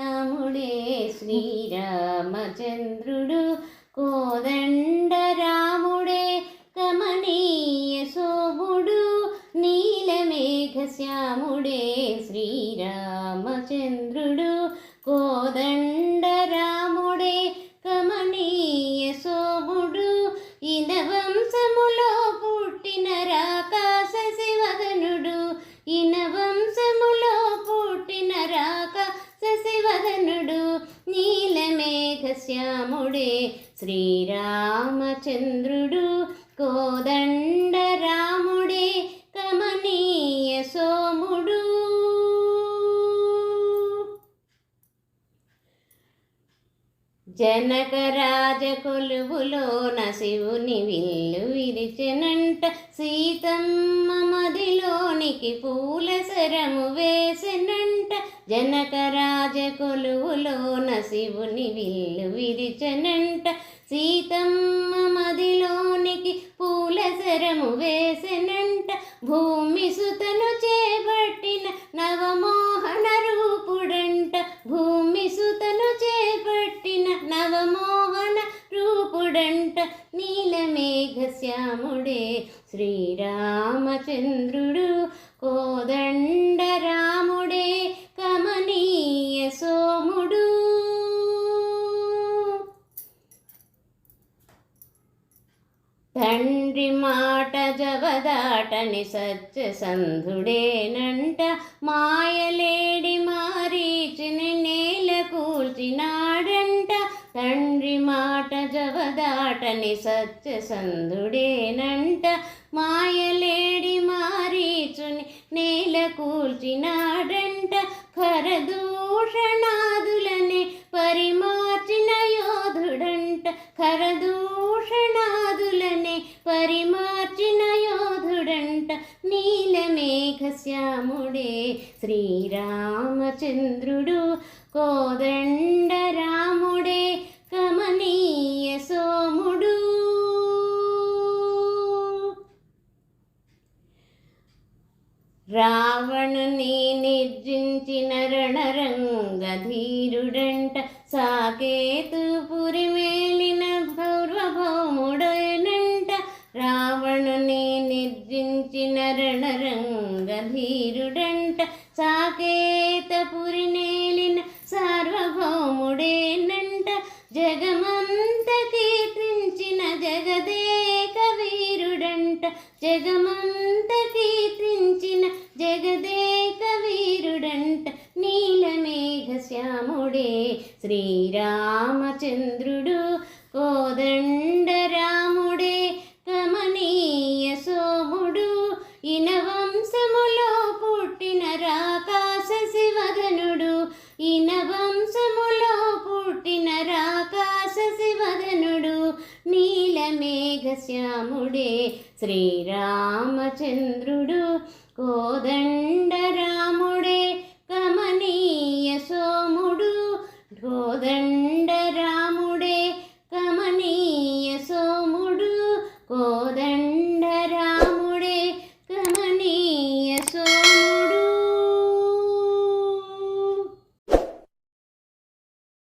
రాముడే శ్రీరామచంద్రుడు. కోదండ రాముడే కమనీయ శోభుడు. నీలమేఘ శ్యాముడే శ్రీరామచంద్రుడు. కోదండ శ్యాముడే శ్రీరామచంద్రుడు కోదండ రాముడే కమనీయ సోముడు. జనకరాజ కొలువులోన శివుని విల్లు విరిచెనంట సీతమ్మ మదిలోనికి పూల సరము వేసెనంట. జనకరాజ కొలువులోన శివుని విల్లు విరిచెనంట. సీతమ్మ మదిలోనికి పూల సరము వేసెనంట. భూమి సుతను చేపట్టిన నవమోహన రూపుడంట. భూమి సుతను చేపట్టిన నవమోహన రూపుడంట. నీలమేఘ శ్యాముడే శ్రీరామచంద్రుడు కోదండ రాముడే కమనీయ సోముడు. తండ్రి మాట జవదాటని సత్యసంధుడేనంట మాయలేడి మారీచిని నేల కూల్చినాడంట. తండ్రి మాట జవదాటని సత్యసంధుడేనంట మాయ కూల్చినాడంట ఖరదూషణాదులనే పరిమార్చిన యోధుడంట ఖరదూషణాదులనే పరిమార్చిన యోధుడంట నీలమేఘ శ్యాముడే శ్రీరామచంద్రుడు కోదండ రావణుని నిర్జించిన రణరంగధీరుడంట సాకేతుపురి మేలిన పౌర్వభౌముడనంట రావణుని నిర్జించిన రణరంగధీరుడంట సాకేతపురి నేలిన సార్వభౌముడేనంట జగమంత కీర్తించిన జగదేక వీరుడంట జగమంత చంద్రుడంట నీలమేఘ శ్యాముడే శ్రీరామచంద్రుడు కోదండ రాముడే కమనీయ సోముడు ఇన వంశములో పుట్టిన రాకాశ శివధనుడు ఇన వంశములో పుట్టిన రాకాశ శివధనుడు నీలమేఘ శ్యాముడే శ్రీరామచంద్రుడు కోదండ